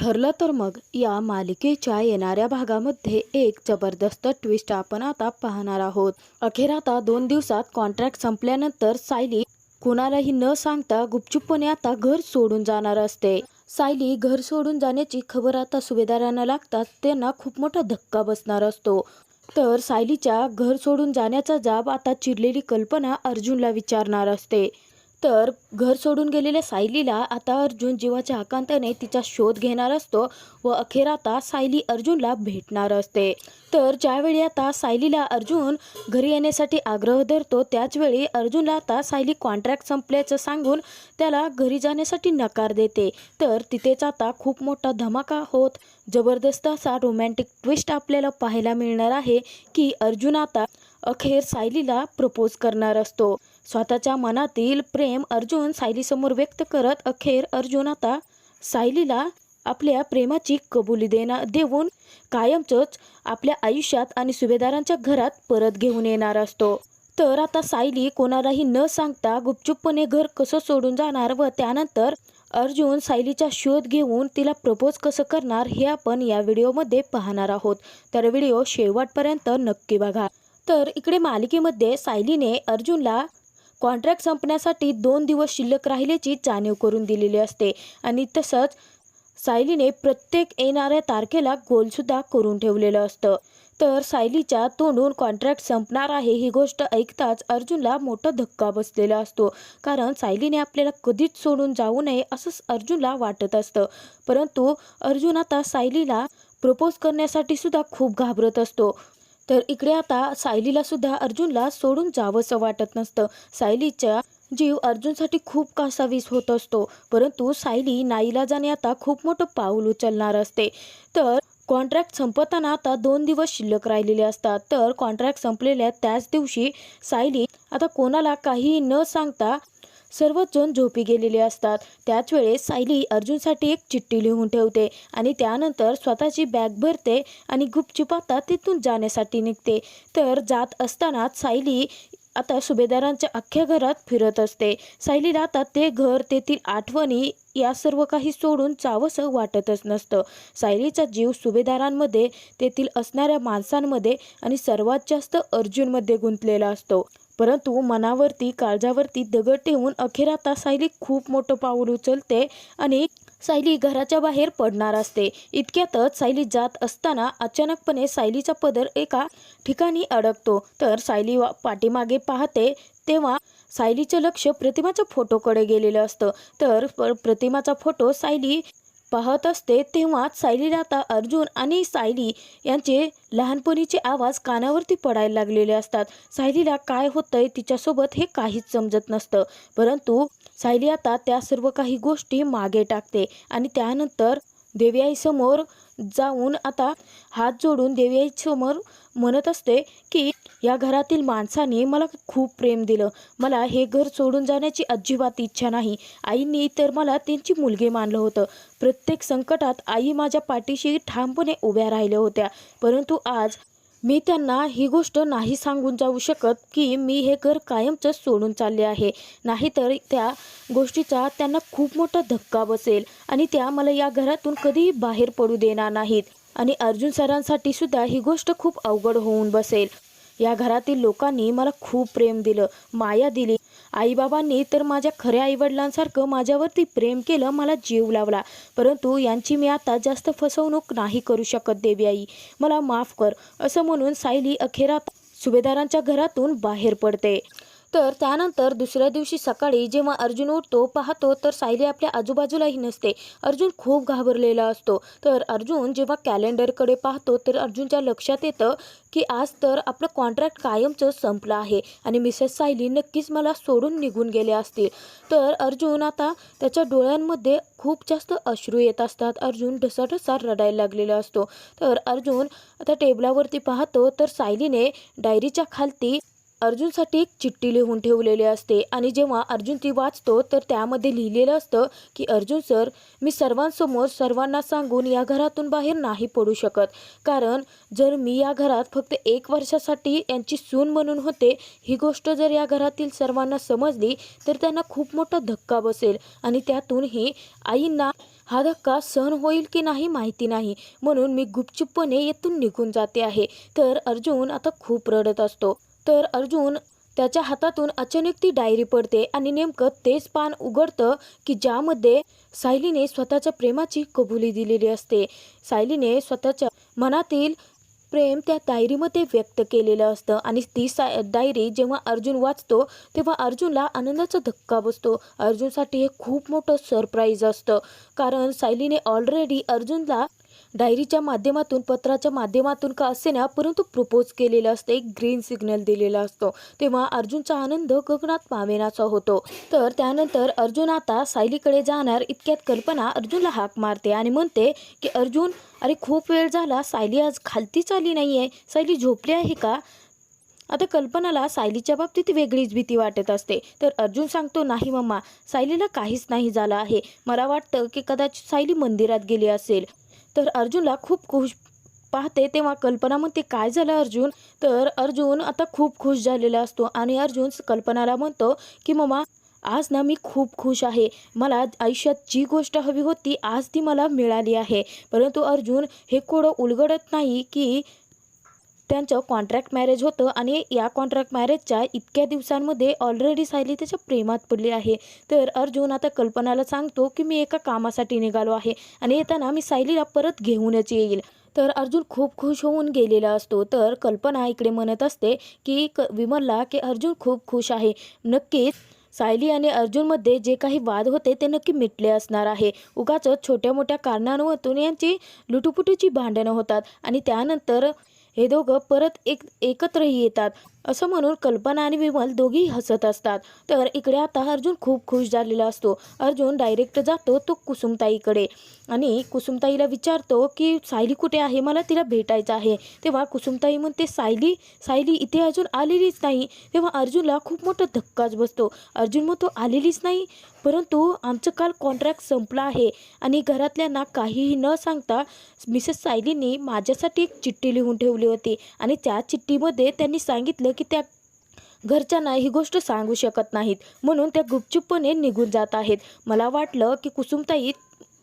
ठरलं तर मग या मालिकेच्या येणाऱ्या भागामध्ये एक जबरदस्त ट्विस्ट आपण आता पाहणार आहोत. अखेर आता दोन दिवसात कॉन्ट्रॅक्ट संपल्यानंतर सायली कुणालाही न सांगता गुपचुपणे आता घर सोडून जाणार असते. सायली घर सोडून जाण्याची खबर आता सुभेदारांना लागतात त्यांना खूप मोठा धक्का बसणार असतो. तर सायलीच्या घर सोडून जाण्याचा जाब आता चिरलेली कल्पना अर्जुनला विचारणार असते. तर घर सोडून गेलेल्या सायलीला आता अर्जुन जीवाच्या आकांताने तिचा शोध घेणार असतो व अखेर आता सायली अर्जुनला भेटणार असते. तर ज्यावेळी आता सायलीला अर्जुन घरी येण्यासाठी आग्रह धरतो त्याचवेळी अर्जुनला आता सायली कॉन्ट्रॅक्ट संपल्याचं सांगून त्याला घरी जाण्यासाठी नकार देते. तर तिथेच आता खूप मोठा धमाका होत जबरदस्त असा रोमॅन्टिक ट्विस्ट आपल्याला पाहायला मिळणार आहे की अर्जुन आता अखेर सायलीला प्रपोज करणार असतो. स्वतःच्या मनातील प्रेम अर्जुन सायलीसमोर व्यक्त करत अखेर अर्जुन आता सायलीला आपल्या प्रेमाची कबुली देणार देऊन कायमचंच आपल्या आयुष्यात आणि सुभेदारांच्या घरात परत घेऊन येणार असतो. तर आता सायली कोणालाही न सांगता गुपचुपपणे घर कसं सोडून जाणार व त्यानंतर अर्जुन सायलीचा शोध घेऊन तिला प्रपोज कसं करणार हे आपण या व्हिडिओमध्ये पाहणार आहोत. तर व्हिडिओ शेवटपर्यंत नक्की बघा. तर इकडे मालिकेमध्ये सायलीने अर्जुनला कॉन्ट्रॅक्ट संपण्यासाठी दोन दिवस शिल्लक राहिल्याची जाणीव करून दिलेली असते. आणि तसंच सायलीने प्रत्येक येणाऱ्या तारखेला गोलसुद्धा करून ठेवलेलं असतं. तर सायलीच्या तोंडून कॉन्ट्रॅक्ट संपणार आहे ही गोष्ट ऐकताच अर्जुनला मोठा धक्का बसलेला असतो. कारण सायलीने आपल्याला कधीच सोडून जाऊ नये असंच अर्जुनला वाटत असतं. परंतु अर्जुन आता सायलीला प्रपोज करण्यासाठी सुद्धा खूप घाबरत असतो. तर इकडे आता सायलीला सुद्धा अर्जुनला सोडून जावंसं वाटत नसतं. सायलीच्या जीव अर्जुनसाठी खूप कासावीस होत असतो. परंतु सायली नाईलाजाने आता खूप मोठं पाऊल उचलणार असते. तर कॉन्ट्रॅक्ट संपताना आता दोन दिवस शिल्लक राहिलेले असतात. तर कॉन्ट्रॅक्ट संपलेल्या त्याच दिवशी सायली आता कोणाला काहीही न सांगता सर्वच जण झोपी गेलेले असतात. त्याच वेळेस सायली अर्जुनसाठी एक चिठ्ठी लिहून ठेवते आणि त्यानंतर स्वतःची बॅग भरते आणि गुपचूप आता तिथून जाण्यासाठी निघते. तर जात असतानाच सायली आता सुभेदारांच्या अख्ख्या घरात फिरत असते. सायलीला आता ते घर तेथील आठवणी या सर्व काही सोडून चावसं वाटतच नसतं. सायलीचा जीव सुभेदारांमध्ये तेथील असणाऱ्या माणसांमध्ये आणि सर्वात जास्त अर्जुनमध्ये गुंतलेला असतो. परंतु मनावरती काळजावरती दगड ठेवून अखेर आता सायली खूप मोठं पाऊल उचलते आणि सायली घराच्या बाहेर पडणार असते. इतक्यातच सायली जात असताना अचानकपणे सायलीचा पदर एका ठिकाणी अडकतो. तर सायली वा पाठीमागे पाहते तेव्हा सायलीचं लक्ष प्रतिमाच्या फोटोकडे गेलेलं असतं. तर प- प्रतिमाचा फोटो सायली पाहत असते तेव्हाच सायलीला आता अर्जुन आणि सायली यांचे लहानपणीचे आवाज कानावरती पडायला लागलेले असतात. सायलीला काय होतंय तिच्यासोबत हे काहीच समजत नसतं. परंतु सायली आता त्या सर्व काही गोष्टी मागे टाकते आणि त्यानंतर देवीआईसमोर जाऊन आता हात जोडून देवीआईसमोर म्हणत असते की या घरातील माणसाने मला खूप प्रेम दिलं. मला हे घर सोडून जाण्याची अजिबात इच्छा नाही. आईंनी तर मला त्यांची मुलगी मानलं होतं. प्रत्येक संकटात आई माझ्या पाठीशी ठामपणे उभ्या राहिल्या होत्या. परंतु आज मी त्यांना ही गोष्ट नाही सांगून जाऊ शकत की मी हे घर कायमचं सोडून चालले आहे. नाहीतर त्या गोष्टीचा त्यांना खूप मोठा धक्का बसेल आणि त्या मला या घरातून कधीही बाहेर पडू देणार नाहीत. आणि अर्जुन सरांसाठी सुद्धा ही गोष्ट खूप अवघड होऊन बसेल. या घरातील लोकांनी मला खूप प्रेम दिलं माया दिली. आईबाबांनी तर माझ्या खऱ्या आईवडिलांसारखं माझ्यावरती प्रेम केलं मला जीव लावला. परंतु यांची मी आता जास्त फसवणूक नाही करू शकत देवी आई. मला माफ कर असं म्हणून सायली अखेरात सुभेदारांच्या घरातून बाहेर पडते. तर त्यानंतर दुसऱ्या दिवशी सकाळी जेव्हा अर्जुन उठतो पाहतो तर सायली आपल्या आजूबाजूलाही नसते. अर्जुन खूप घाबरलेला असतो. तर अर्जुन जेव्हा कॅलेंडरकडे पाहतो तर अर्जुनच्या लक्षात येतं की आज तर आपलं कॉन्ट्रॅक्ट कायमचं संपलं आहे आणि मिसेस सायली नक्कीच मला सोडून निघून गेले असतील. तर अर्जुन आता त्याच्या डोळ्यांमध्ये खूप जास्त अश्रू येत असतात. अर्जुन ढसाढसा रडायला लागलेला असतो. तर अर्जुन आता टेबलावरती पाहतो तर सायलीने डायरीच्या खालती अर्जुनसाठी एक चिठ्ठी लिहून ठेवलेली असते आणि जेव्हा अर्जुन ती वाचतो तर त्यामध्ये लिहिलेलं असतं की अर्जुन सर मी सर्वांसमोर सर्वांना सांगून या घरातून बाहेर नाही पडू शकत. कारण जर मी या घरात फक्त एक वर्षासाठी यांची सून म्हणून होते ही गोष्ट जर या घरातील सर्वांना समजली तर त्यांना खूप मोठा धक्का बसेल. आणि त्यातूनही आईंना हा धक्का सहन होईल की नाही माहिती नाही. म्हणून मी गुपचुपपणे येथून निघून जाते आहे. तर अर्जुन आता खूप रडत असतो. तर अर्जुन त्याच्या हातातून अचानक ती डायरी पडते आणि नेमकं तेच पान उघडतं की ज्यामध्ये सायलीने स्वतःच्या प्रेमाची कबुली दिलेली असते. सायलीने स्वतःच्या मनातील प्रेम त्या डायरीमध्ये व्यक्त केलेलं असतं आणि ती सा डायरी जेव्हा अर्जुन वाचतो तेव्हा अर्जुनला आनंदाचा धक्का बसतो. अर्जुनसाठी हे खूप मोठं सरप्राईज असतं. कारण सायलीने ऑलरेडी अर्जुनला डायरीच्या माध्यमातून पत्राच्या माध्यमातून का असे ना परंतु प्रपोज केलेलं असतं एक ग्रीन सिग्नल दिलेला असतो. तेव्हा अर्जुनचा आनंद गगनात मावेनाचा होतो. तर त्यानंतर अर्जुन आता सायलीकडे जाणार इतक्यात कल्पना अर्जुनला हाक मारते आणि म्हणते की अर्जुन अरे खूप वेळ झाला सायली आज खालतीच आली नाही आहे सायली झोपली आहे का? आता कल्पनाला सायलीच्या बाबतीत वेगळीच भीती वाटत असते. तर अर्जुन सांगतो नाही मम्मा सायलीला काहीच नाही झालं आहे. मला वाटतं की कदाचित सायली मंदिरात गेली असेल. तर अर्जुनला खूप खुश पाहते. तेव्हा कल्पना म्हणते काय झालं अर्जुन? तर अर्जुन आता खूप खुश झालेला असतो आणि अर्जुन कल्पनाला म्हणतो की मम्मा आज ना मी खूप खुश आहे. मला आयुष्यात जी गोष्ट हवी होती आज ती मला मिळाली आहे. परंतु अर्जुन हे कोडं उलगडत नाही की त्यांचं कॉन्ट्रॅक्ट मॅरेज होतं आणि या कॉन्ट्रॅक्ट मॅरेजच्या इतक्या दिवसांमध्ये ऑलरेडी सायली त्याच्या प्रेमात पडली आहे. तर अर्जुन आता कल्पनाला सांगतो की मी एका कामासाठी निघालो आहे आणि येताना मी सायलीला परत घेऊनच येईल. तर अर्जुन खूप खुश होऊन गेलेला असतो. तर कल्पना इकडे म्हणत असते की क विमलला की अर्जुन खूप खुश आहे. नक्कीच सायली आणि अर्जुनमध्ये जे काही वाद होते ते नक्की मिटले असणार आहे. उगाच छोट्या मोठ्या कारणांवरून यांची लुटुपुटीची भांडणं होतात आणि त्यानंतर हे दोघं परत एक एकत्रही येतात. असं म्हणून कल्पना आणि विमल दोघी हसत असतात. तर इकडे आता अर्जुन खूप खुश झालेला असतो. अर्जुन डायरेक्ट जातो तो कुसुमताईकडे. आणि कुसुमताईला विचारतो की सायली कुठे आहे? मला तिला भेटायचं आहे. तेव्हा कुसुमताई म्हणते सायली सायली इथे अजून आलेलीच नाही. तेव्हा अर्जुनला खूप मोठा धक्काच बसतो. अर्जुन मग तो आलेलीच नाही परंतु आमचं काल कॉन्ट्रॅक्ट संपला आहे आणि घरातल्यांना काहीही न सांगता मिसेस सायलीने माझ्यासाठी एक चिठ्ठी लिहून ठेवली होती आणि त्या चिठ्ठीमध्ये त्यांनी सांगितलं की त्या घरच्यांना ही गोष्ट सांगू शकत नाहीत. म्हणून त्या गुपचूपपणे निघून जात आहेत. मला वाटलं की कुसुमताई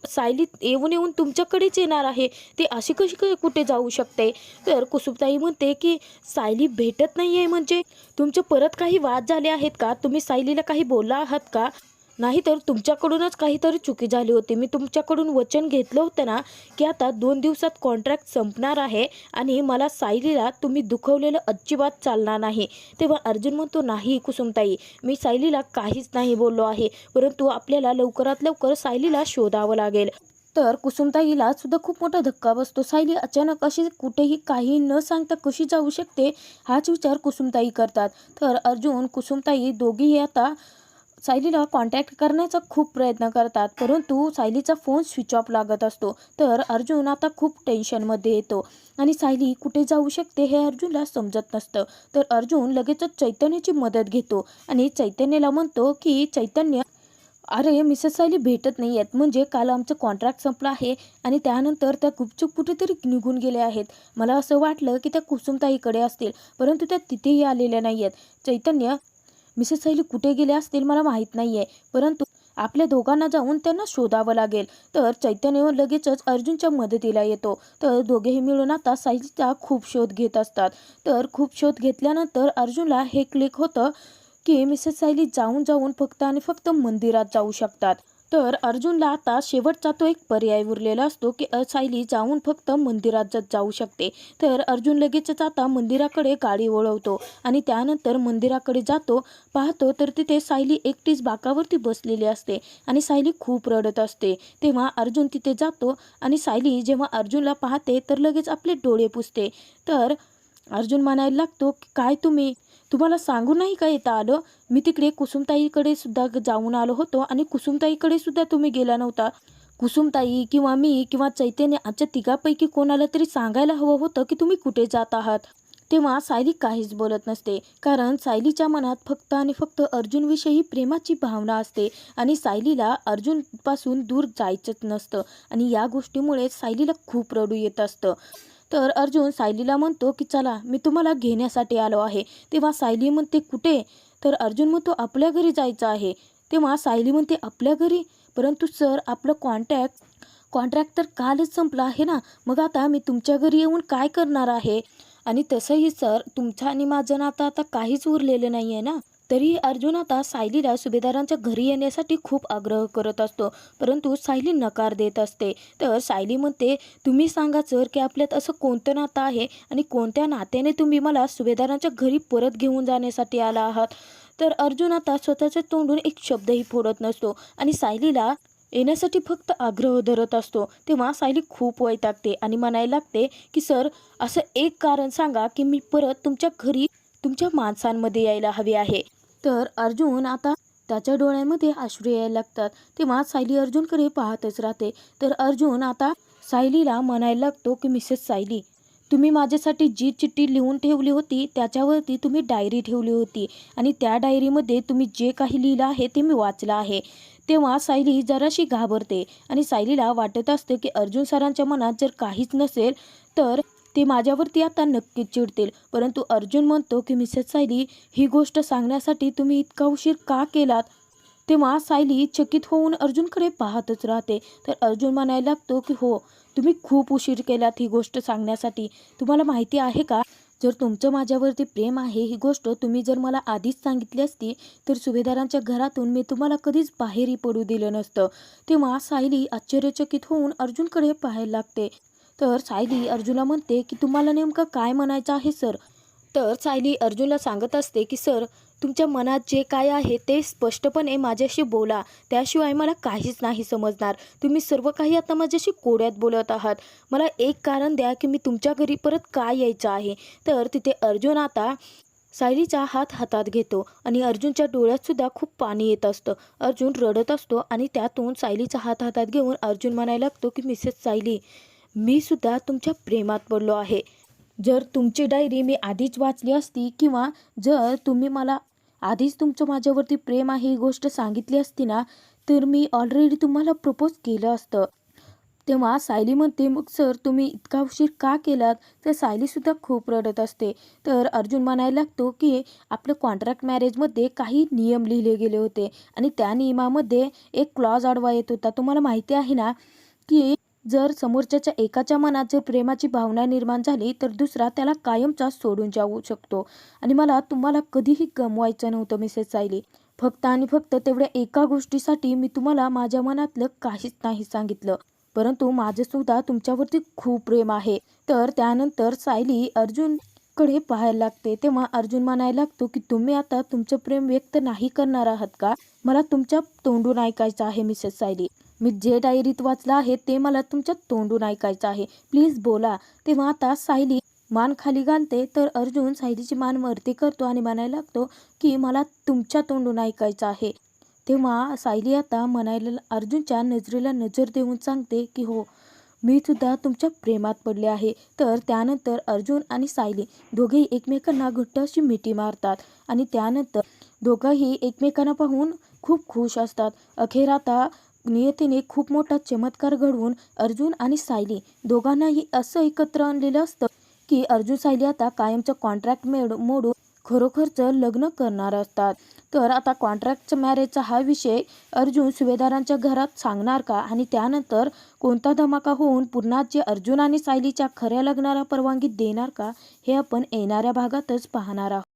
सायली येऊन येऊन तुमच्याकडेच येणार आहे. ती अशी कशी कुठे जाऊ शकते? तर कुसुमताई म्हणते की सायली भेटत नाही आहे म्हणजे तुमचे परत काही वाद झाले आहेत का? तुम्ही सायलीला काही बोलला आहात का? नाहीतर तुमच्याकडूनच काहीतरी चुकी झाली होती. मी तुमच्याकडून वचन घेतलं होतं ना की आता दोन दिवसात कॉन्ट्रॅक्ट संपणार आहे आणि मला सायलीला तुम्ही दुखवलेलं अजिबात चालणार नाही. तेव्हा अर्जुन म्हणतो नाही कुसुमताई मी सायलीला काहीच नाही बोललो आहे. परंतु आपल्याला लवकरात लवकर सायलीला शोधावं लागेल. तर कुसुमताईला सुद्धा खूप मोठा धक्का बसतो. सायली अचानक अशी कुठेही काही न सांगता कशी जाऊ शकते हाच विचार कुसुमताई करतात. तर अर्जुन कुसुमताई दोघीही आता सायलीला कॉन्टॅक्ट करण्याचा खूप प्रयत्न करतात परंतु सायलीचा फोन स्विच ऑफ लागत असतो. तर अर्जुन आता खूप टेन्शनमध्ये येतो आणि सायली कुठे जाऊ शकते हे अर्जुनला समजत नसतं. तर अर्जुन लगेचच चैतन्याची मदत घेतो आणि चैतन्याला म्हणतो की चैतन्य अरे मिसेस सायली भेटत नाही आहेत म्हणजे काल आमचं कॉन्ट्रॅक्ट संपलं आहे आणि त्यानंतर त्या गुपचूप कुठेतरी निघून गेल्या आहेत. मला असं वाटलं की त्या कुसुमताईकडे असतील परंतु त्या तिथेही आलेल्या नाही आहेत चैतन्य मिसेस सैली कुठे गेल्या असतील मला माहीत नाही आहे परंतु आपल्या दोघांना जाऊन त्यांना शोधावं लागेल. तर चैतन्य लगेचच अर्जुनच्या मदतीला येतो. तर दोघेही मिळून आता साहिलचा खूप शोध घेत असतात. तर खूप शोध घेतल्यानंतर अर्जुनला हे क्लिक होतं की मिसेस सायली जाऊन जाऊन फक्त आणि फक्त मंदिरात जाऊ शकतात. तर अर्जुनला आता शेवटचा तो एक पर्याय उरलेला असतो की सायली जाऊन फक्त मंदिरात जाऊ शकते. तर अर्जुन लगेचच आता मंदिराकडे गाडी वळवतो आणि त्यानंतर मंदिराकडे जातो. पाहतो तर तिथे सायली एकटीच बाकावरती बसलेली असते आणि सायली खूप रडत असते. तेव्हा अर्जुन तिथे जातो आणि सायली जेव्हा अर्जुनला पाहते तर लगेच आपले डोळे पुसते. तर अर्जुन म्हणायला लागतो की काय तुम्ही तुम्हाला सांगू नाही का येता आलं? मी तिकडे कुसुमताईकडे सुद्धा जाऊन आलो होतो आणि कुसुमताईकडे सुद्धा तुम्ही गेला नव्हता. कुसुमताई किंवा मी किंवा चैतन्य आमच्या तिघापैकी कोणाला तरी सांगायला हवं होतं की तुम्ही कुठे जात आहात? तेव्हा सायली काहीच बोलत नसते. कारण सायलीच्या मनात फक्त आणि फक्त अर्जुनविषयी प्रेमाची भावना असते आणि सायलीला अर्जुनपासून दूर जायचंच नसतं आणि या गोष्टीमुळे सायलीला खूप रडू येत असतं. तर अर्जुन सायलीला म्हणतो की चला मी तुम्हाला घेण्यासाठी आलो आहे. तेव्हा सायली म्हणते कुठे? तर अर्जुन म्हणतो आपल्या घरी जायचं आहे. तेव्हा सायली म्हणते आपल्या घरी? परंतु सर आपलं कॉन्टॅक्ट कॉन्ट्रॅक्ट तर कालच संपला आहे ना. मग आता मी तुमच्या घरी येऊन काय करणार आहे? आणि तसंही सर तुमचं आणि माझं नातं आता काहीच उरलेलं नाही आहे ना. तरी अर्जुन आता सायलीला सुभेदारांच्या घरी येण्यासाठी खूप आग्रह करत असतो. परंतु सायली नकार देत असते. तर सायली म्हणते तुम्ही सांगा सर की आपल्यात असं कोणतं नातं आहे आणि कोणत्या नात्याने तुम्ही मला सुभेदारांच्या घरी परत घेऊन जाण्यासाठी आला आहात? तर अर्जुन आता स्वतःच्या तोंडून एक शब्दही फोडत नसतो आणि सायलीला येण्यासाठी फक्त आग्रह धरत असतो. तेव्हा सायली खूप वैतागते आणि म्हणायला लागते की सर असं एक कारण सांगा की मी परत तुमच्या घरी तुमच्या माणसांमध्ये यायला हवे आहे. तर अर्जुन आता त्याच्या डोळ्यांमध्ये अश्रू यायला लागतात. तेव्हा सायली अर्जुनकडे पाहतच राहते. तर अर्जुन आता सायलीला म्हणायला लागतो की मिसेस सायली तुम्ही माझ्यासाठी जी चिठ्ठी लिहून ठेवली होती त्याच्यावरती तुम्ही डायरी ठेवली होती आणि त्या डायरीमध्ये तुम्ही जे काही लिहिलं आहे ते मी वाचलं आहे. तेव्हा सायली जराशी घाबरते आणि सायलीला वाटत असते की अर्जुन सरांच्या मनात जर काहीच नसेल तर ते माझ्यावरती आता नक्कीच चिडतील. परंतु अर्जुन म्हणतो की मिसेस सायली ही गोष्ट सांगण्यासाठी तुम्ही इतका उशीर का केलात? तेव्हा सायली चकित होऊन अर्जुनकडे पाहतच राहते. तर अर्जुन म्हणायला लागतो की हो तुम्ही खूप उशीर केलात ही गोष्ट सांगण्यासाठी. तुम्हाला माहिती आहे का? जर तुमचं माझ्यावरती प्रेम आहे ही गोष्ट तुम्ही जर मला आधीच सांगितली असती तर सुभेदारांच्या घरातून मी तुम्हाला कधीच बाहेरही पडू दिलं नसतं. तेव्हा सायली आश्चर्यचकित होऊन अर्जुनकडे पाहायला लागते. तर सायली अर्जुनला म्हणते की तुम्हाला नेमकं काय म्हणायचं आहे सर? तर सायली अर्जुनला सांगत असते की सर तुमच्या मनात जे काय आहे ते स्पष्टपणे माझ्याशी बोला. त्याशिवाय मला काहीच नाही समजणार. तुम्ही सर्व काही आता माझ्याशी कोड्यात बोलत आहात. मला एक कारण द्या की मी तुमच्या घरी परत काय यायचं आहे? तर तिथे अर्जुन आता सायलीचा हात हातात घेतो आणि अर्जुनच्या डोळ्यातसुद्धा खूप पाणी येत असतं. अर्जुन रडत असतो आणि त्यातून सायलीचा हात हातात घेऊन अर्जुन म्हणायला लागतो की मिसेस सायली मी सुद्धा तुमच्या प्रेमात पडलो आहे. जर तुमची डायरी मी आधीच वाचली असती किंवा जर तुम्ही मला आधीच तुमचं माझ्यावरती प्रेम आहे ही गोष्ट सांगितली असती ना तर मी ऑलरेडी तुम्हाला प्रपोज केलं असतं. तेव्हा सायली म्हणते मग सर तुम्ही इतका उशीर का केलात? तर सायलीसुद्धा खूप रडत असते. तर अर्जुन म्हणायला लागतो की आपलं कॉन्ट्रॅक्ट मॅरेजमध्ये काही नियम लिहिले गेले होते आणि त्या नियमामध्ये एक क्लॉज आडवा येत होता. तुम्हाला माहिती आहे ना की जर समोरच्याच्या एकाच्या मनात जर प्रेमाची भावना निर्माण झाली तर दुसरा त्याला कायमचा सोडून जाऊ शकतो. आणि मला तुम्हाला कधीही गमवायचं नव्हतं मिसेस सायली. फक्त आणि फक्त तेवढ्या एका गोष्टीसाठी मी तुम्हाला माझ्या मनातलं काहीच नाही सांगितलं. परंतु माझं सुद्धा तुमच्यावरती खूप प्रेम आहे. तर त्यानंतर सायली अर्जुनकडे पाहायला लागते. तेव्हा अर्जुन म्हणायला लागतो की तुम्ही आता तुमचं प्रेम व्यक्त नाही करणार आहात का? मला तुमच्या तोंडून ऐकायचं आहे मिसेस सायली. मी जे डायरीत वाचलं आहे ते मला तुमच्या तोंडून ऐकायचं आहे. प्लीज बोला. तेव्हा आता सायली मान खाली घालते तर अर्जुन सायलीची मान वरती करतो आणि म्हणायला लागतो की मला तुमच्या तोंडून ऐकायचं आहे. तेव्हा सायली आता म्हणायला अर्जुनच्या नजरेला नजर देऊन सांगते की हो मी सुद्धा तुमच्या प्रेमात पडले आहे. तर त्यानंतर अर्जुन आणि सायली दोघेही एकमेकांना घट्ट अशी मिठी मारतात आणि त्यानंतर दोघंही एकमेकांना पाहून खूप खुश असतात. अखेर आता नियतीने खूप मोठा चमत्कार घडवून अर्जुन आणि सायली दोघांनाही असं एकत्र आणलेलं असतं की अर्जुन सायली आता कायमचं कॉन्ट्रॅक्ट मेड मोडून खरोखरचं लग्न करणार असतात. तर आता कॉन्ट्रॅक्टचं मॅरेजचा हा विषय अर्जुन सुभेदारांच्या घरात सांगणार का? आणि त्यानंतर कोणता धमाका होऊन पुन्हा जे अर्जुन आणि सायलीच्या खऱ्या लग्नाला परवानगी देणार का? हे आपण येणाऱ्या भागातच पाहणार आहोत.